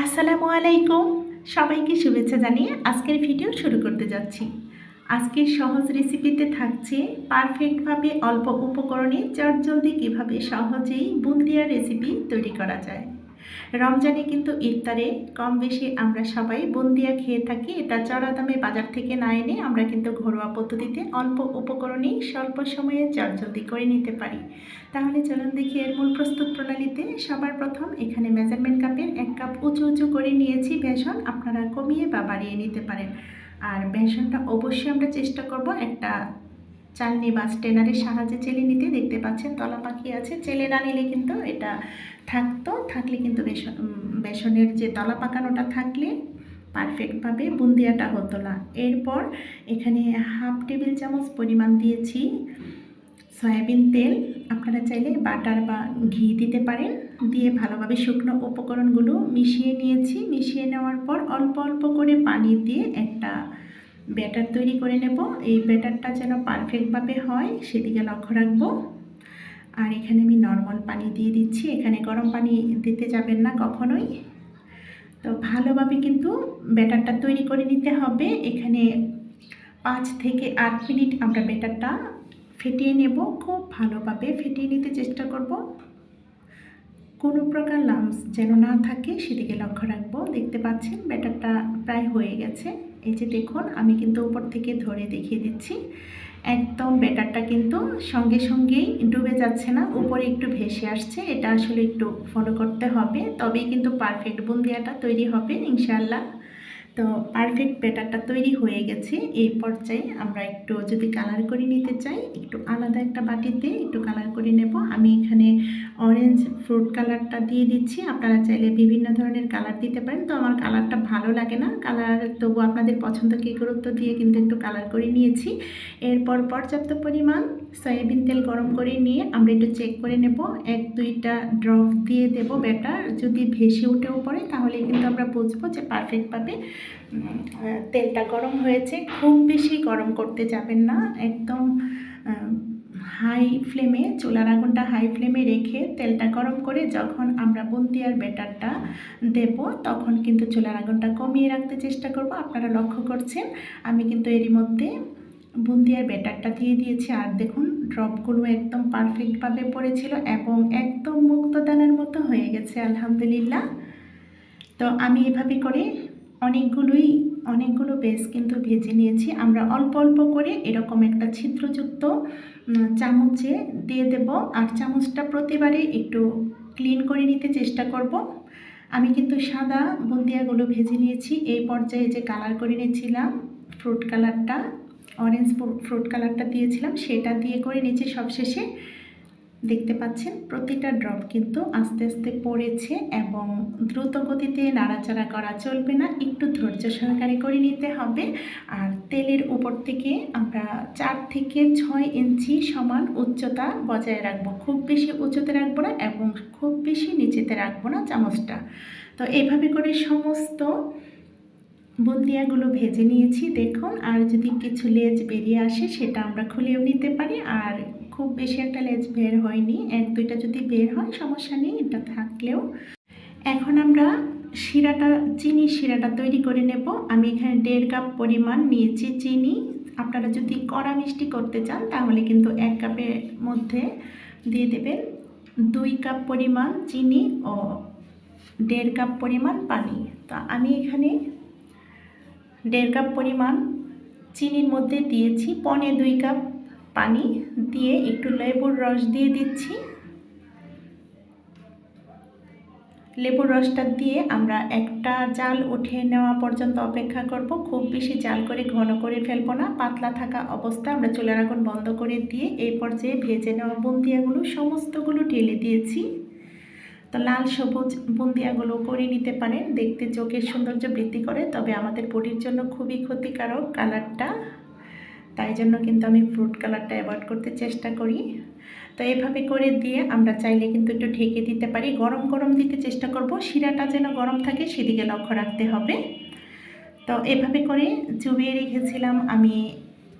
আসসালামু আলাইকুম। সবাইকে শুভেচ্ছা জানিয়ে আজকের ভিডিও শুরু করতে যাচ্ছি। আজকের সহজ রেসিপিতে থাকছে পারফেক্টভাবে অল্প উপকরণে চটজলদি কীভাবে সহজেই বুন্দিয়া রেসিপি তৈরি করা যায়। রমজানে কিন্তু ইফতারে কম বেশি আমরা সবাই বন্দিয়া খেয়ে থাকি। এটা চড়া দামে বাজার থেকে না এনে আমরা কিন্তু ঘরোয়া পদ্ধতিতে অল্প উপকরণেই স্বল্প সময়ে চটজলদি করে নিতে পারি। তাহলে চলুন দেখি এর মূল প্রস্তুত প্রণালীতে। সবার প্রথম এখানে মেজারমেন্ট কাপের এক কাপ উঁচু উঁচু করে নিয়েছি বেসন। আপনারা কমিয়ে বা বাড়িয়ে নিতে পারেন। আর বেসনটা অবশ্যই আমরা চেষ্টা করব একটা চালনি বা স্টেনারের সাহায্যে চেলে নিতে দেখতে পাচ্ছেন, তলা পাখি আছে। চেলে না নিলে কিন্তু এটা থাকতো, থাকলে কিন্তু বেসন বেসনের যে তলা পাকানোটা থাকলে পারফেক্টভাবে বুন্দিয়াটা হতো না। এরপর এখানে হাফ টেবিল চামচ পরিমাণ দিয়েছি সয়াবিন তেল। আপনারা চাইলে বাটার বা ঘি দিতে পারেন। দিয়ে ভালোভাবে শুকনো উপকরণগুলো মিশিয়ে নিয়েছি। মিশিয়ে নেওয়ার পর অল্প অল্প করে পানি দিয়ে একটা ব্যাটার তৈরি করে নেব। এই ব্যাটারটা যেন পারফেক্টভাবে হয়, সেদিকে লক্ষ্য রাখব। আর এখানে আমি নর্মাল পানি দিয়ে দিচ্ছি। এখানে গরম পানি দিতে যাবেন না কখনোই। তো ভালোভাবে কিন্তু ব্যাটারটা তৈরি করে নিতে হবে। এখানে পাঁচ থেকে আট মিনিট আমরা ব্যাটারটা ফেটিয়ে নেব। খুব ভালোভাবে ফেটিয়ে নিতে চেষ্টা করব। কোনো প্রকার লামস যেন না থাকে, সেদিকে লক্ষ্য রাখব। দেখতে পাচ্ছেন ব্যাটারটা প্রায় হয়ে গেছে। এই যে দেখুন, আমি কিন্তু উপর থেকে ধরে দেখিয়ে দিচ্ছি। একদম ব্যাটারটা কিন্তু সঙ্গে সঙ্গেই ডুবে যাচ্ছে না, উপরে একটু ভেসে আসছে। এটা আসলে একটু ফলো করতে হবে, তবেই কিন্তু পারফেক্ট বুন্দিয়াটা তৈরি হবে ইনশাল্লাহ তো পারফেক্ট ব্যাটারটা তৈরি হয়ে গেছে। এই পর্যায়ে আমরা একটু যদি কালার করে নিতে চাই, একটু আলাদা একটা বাটিতে একটু কালার করে নেব। আমি এখানে অরেঞ্জ ফ্রুট কালারটা দিয়ে দিচ্ছি। আপনারা চাইলে বিভিন্ন ধরনের কালার দিতে পারেন। তো আমার কালারটা ভালো লাগে না। কালার তবু আপনাদের পছন্দকে গুরুত্ব দিয়ে কিন্তু একটু কালার করে নিয়েছি। এরপর পর্যাপ্ত পরিমাণ সয়াবিন তেল গরম করে নিয়ে আমরা একটু চেক করে নেব। এক, দুইটা ড্রপ দিয়ে দেব ব্যাটার। যদি ভেসে উঠেও পড়ে, তাহলে কিন্তু আমরা বুঝব যে পারফেক্টভাবে তেলটা গরম হয়েছে। খুব বেশি গরম করতে যাবেন না। একদম হাই ফ্লেমে চুলার আগুনটা হাই ফ্লেমে রেখে তেলটা গরম করে যখন আমরা বুন্দিয়ার ব্যাটারটা দেব, তখন কিন্তু চুলার আগুনটা কমিয়ে রাখতে চেষ্টা করব। আপনারা লক্ষ্য করছেন, আমি কিন্তু এরই মধ্যে বুন্দিয়ার ব্যাটারটা দিয়ে দিয়েছি। আর দেখুন ড্রপগুলো একদম পারফেক্টভাবে পড়েছিল এবং একদম মুক্তদানার মতো হয়ে গেছে, আলহামদুলিল্লাহ। তো আমি এভাবে করে অনেকগুলোই, অনেকগুলো বেস কিন্তু ভেজে নিয়েছি। আমরা অল্প অল্প করে এরকম একটা ছিদ্রযুক্ত চামচে দিয়ে দেব। আর চামচটা প্রতিবারে একটু ক্লিন করে নিতে চেষ্টা করব। আমি কিন্তু সাদা বুন্দিয়াগুলো ভেজে নিয়েছি। এই পর্যায়ে যে কালার করে নিয়েছিলাম ফ্রুট কালারটা অরেঞ্জ ফ্রুট কালারটা দিয়েছিলাম, সেটা দিয়ে করে নিচে সবশেষে দেখতে পাচ্ছেন প্রতিটা ড্রপ কিন্তু আস্তে আস্তে পড়েছে এবং দ্রুত গতিতে নাড়াচাড়া করা চলবে না, একটু ধৈর্য সহকারে করে নিতে হবে। আর তেলের উপর থেকে আমরা চার থেকে ছয় ইঞ্চি সমান উচ্চতা বজায় রাখব। খুব বেশি উঁচুতে রাখব না এবং খুব বেশি নিচেতে রাখব না চামচটা। তো এইভাবে করে সমস্ত বুন্দিয়াগুলো ভেজে নিয়েছি, দেখুন। আর যদি কিছু লেজ বেরিয়ে আসে, সেটা আমরা খুলেও নিতে পারি। আর খুব বেশি একটা লেজ বের হয়নি। এক, দুইটা যদি বের হয়, সমস্যা নেই, এটা থাকলেও। এখন আমরা শিরাটা চিনি শিরাটা তৈরি করে নেব। আমি এখানে দেড় কাপ পরিমাণ নিয়েছি চিনি। আপনারা যদি কড়া মিষ্টি করতে চান, তাহলে কিন্তু এক কাপের মধ্যে দিয়ে দেবেন দুই কাপ পরিমাণ চিনি ও দেড় কাপ পরিমাণ পানি। তো আমি এখানে দেড় কাপ পরিমাণ চিনির মধ্যে দিয়েছি, পনে দুই কাপ পানি দিয়ে একটু লেবুর রস দিয়ে দিচ্ছি। লেবুর রসটা দিয়ে আমরা একটা জাল উঠে নেওয়া পর্যন্ত অপেক্ষা করব। খুব বেশি জাল করে ঘন করে ফেলব না, পাতলা থাকা অবস্থা আমরা চুলার আগুন বন্ধ করে দিয়ে এই পর্যায়ে ভেজে নেওয়া বুন্দিয়াগুলো, সমস্তগুলো ঢেলে দিয়েছি। তো লাল সবুজ বুন্দিয়াগুলো করে নিতে পারেন। দেখতে চোখের সৌন্দর্য বৃদ্ধি করে, তবে আমাদের বডির জন্য খুবই ক্ষতিকারক কালারটা। তাই জন্য কিন্তু আমি ফ্রুট কালারটা অ্যাভয়েড করতে চেষ্টা করি। তো এভাবে করে দিয়ে আমরা চাইলে কিন্তু একটু ঢেকে দিতে পারি। গরম গরম দিতে চেষ্টা করব। শিরাটা যেন গরম থাকে সেদিকে লক্ষ্য রাখতে হবে। তো এভাবে করে চুবিয়ে রেখেছিলাম আমি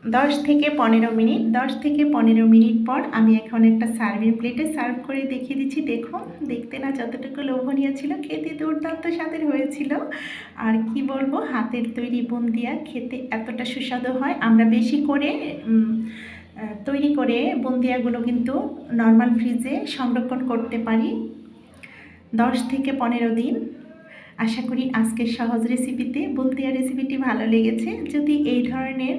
দশ থেকে পনেরো মিনিট, দশ থেকে পনেরো মিনিট পর আমি এখন একটা সার্ভিং প্লেটে সার্ভ করে দেখিয়ে দিচ্ছি। দেখুন দেখতে না যতটুকু লোভনীয় ছিল, খেতে দুর্দান্ত স্বাদের হয়েছিল। আর কি বলব, হাতের তৈরি বুন্দিয়া খেতে এতটা সুস্বাদু হয়। আমরা বেশি করে তৈরি করে বুন্দিয়াগুলো কিন্তু নর্মাল ফ্রিজে সংরক্ষণ করতে পারি। দশ থেকে পনেরো দিন। আশা করি আজকের সহজ রেসিপিতে বুন্দিয়া রেসিপিটি ভালো লেগেছে। যদি এই ধরনের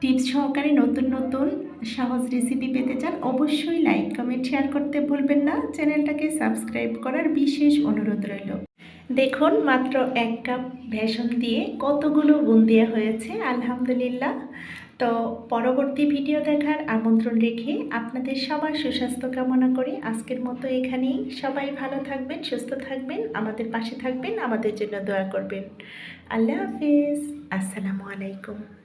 টিপস সহকারে নতুন নতুন সহজ রেসিপি পেতে চান, অবশ্যই লাইক কমেন্ট শেয়ার করতে ভুলবেন না। চ্যানেলটাকে সাবস্ক্রাইব করার বিশেষ অনুরোধ রইল। দেখুন, মাত্র এক কাপ বেসন দিয়ে কতগুলো বুন্দিয়া হয়েছে, আলহামদুলিল্লাহ। তো পরবর্তী ভিডিও দেখার আমন্ত্রণ রেখে আপনাদের সবার সুস্বাস্থ্য কামনা করি। আজকের মতো এখানেই সবাই ভালো থাকবেন, সুস্থ থাকবেন, আমাদের পাশে থাকবেন, আমাদের জন্য দোয়া করবেন। আল্লাহ হাফিজ। আসসালামু আলাইকুম।